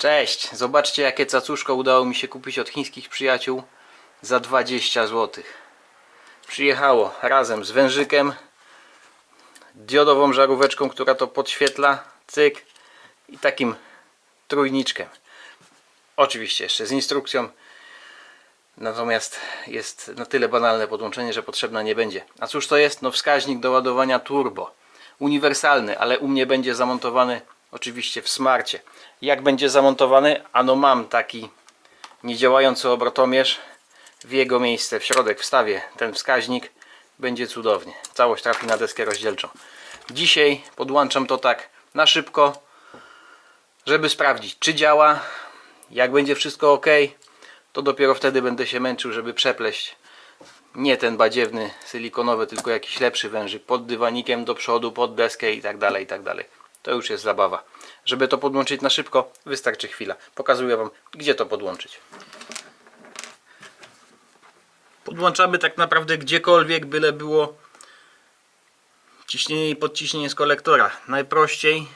Cześć! Zobaczcie jakie cacuszko udało mi się kupić od chińskich przyjaciół za 20 zł. Przyjechało razem z wężykiem, diodową żaróweczką, która to podświetla, cyk i takim trójniczkiem. Oczywiście jeszcze z instrukcją, natomiast jest na tyle banalne podłączenie, że potrzebna nie będzie. A cóż to jest? No wskaźnik do ładowania turbo. Uniwersalny, ale u mnie będzie zamontowany oczywiście w smarcie. Jak będzie zamontowany? Ano mam taki niedziałający obrotomierz. W jego miejsce, w środek wstawię ten wskaźnik. Będzie cudownie. Całość trafi na deskę rozdzielczą. Dzisiaj podłączam to tak na szybko, żeby sprawdzić czy działa. Jak będzie wszystko ok, to dopiero wtedy będę się męczył, żeby przepleść nie ten badziewny silikonowy, tylko jakiś lepszy wężyk pod dywanikiem do przodu, pod deskę i tak dalej, i tak dalej. To już jest zabawa. Żeby to podłączyć na szybko, wystarczy chwila. Pokazuję Wam, gdzie to podłączyć. Podłączamy tak naprawdę gdziekolwiek, byle było ciśnienie i podciśnienie z kolektora. Najprościej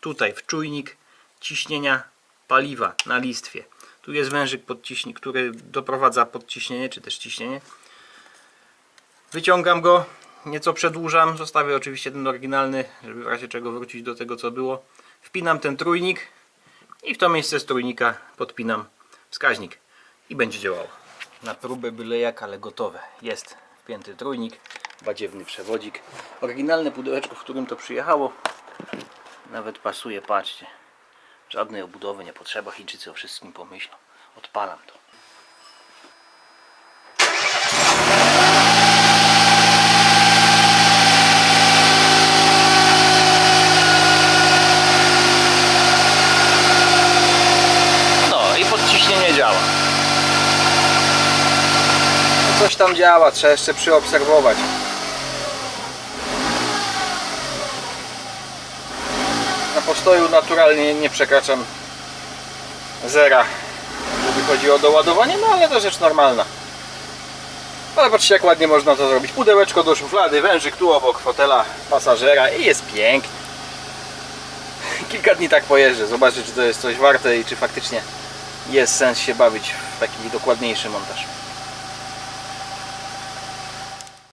tutaj w czujnik ciśnienia paliwa na listwie. Tu jest wężyk, podciśni, który doprowadza podciśnienie, czy też ciśnienie. Wyciągam go, nieco przedłużam, zostawię oczywiście ten oryginalny, żeby w razie czego wrócić do tego co było. Wpinam ten trójnik i w to miejsce z trójnika podpinam wskaźnik i będzie działało. Na próbę byle jak, ale gotowe. Jest wpięty trójnik, badziewny przewodzik. Oryginalne pudełeczko, w którym to przyjechało. Nawet pasuje, patrzcie. Żadnej obudowy nie potrzeba, Chińczycy o wszystkim pomyślą. Odpalam to. No i podciśnienie działa. No Coś tam działa, trzeba jeszcze przyobserwować. Na postoju naturalnie nie przekraczam zera, jeżeli chodzi o doładowanie, no ale to rzecz normalna. Ale patrzcie jak ładnie można to zrobić. Pudełeczko do szuflady, wężyk tu obok fotela pasażera i jest pięknie. Kilka dni tak pojeżdżę, zobaczę czy to jest coś warte i czy faktycznie jest sens się bawić w taki dokładniejszy montaż.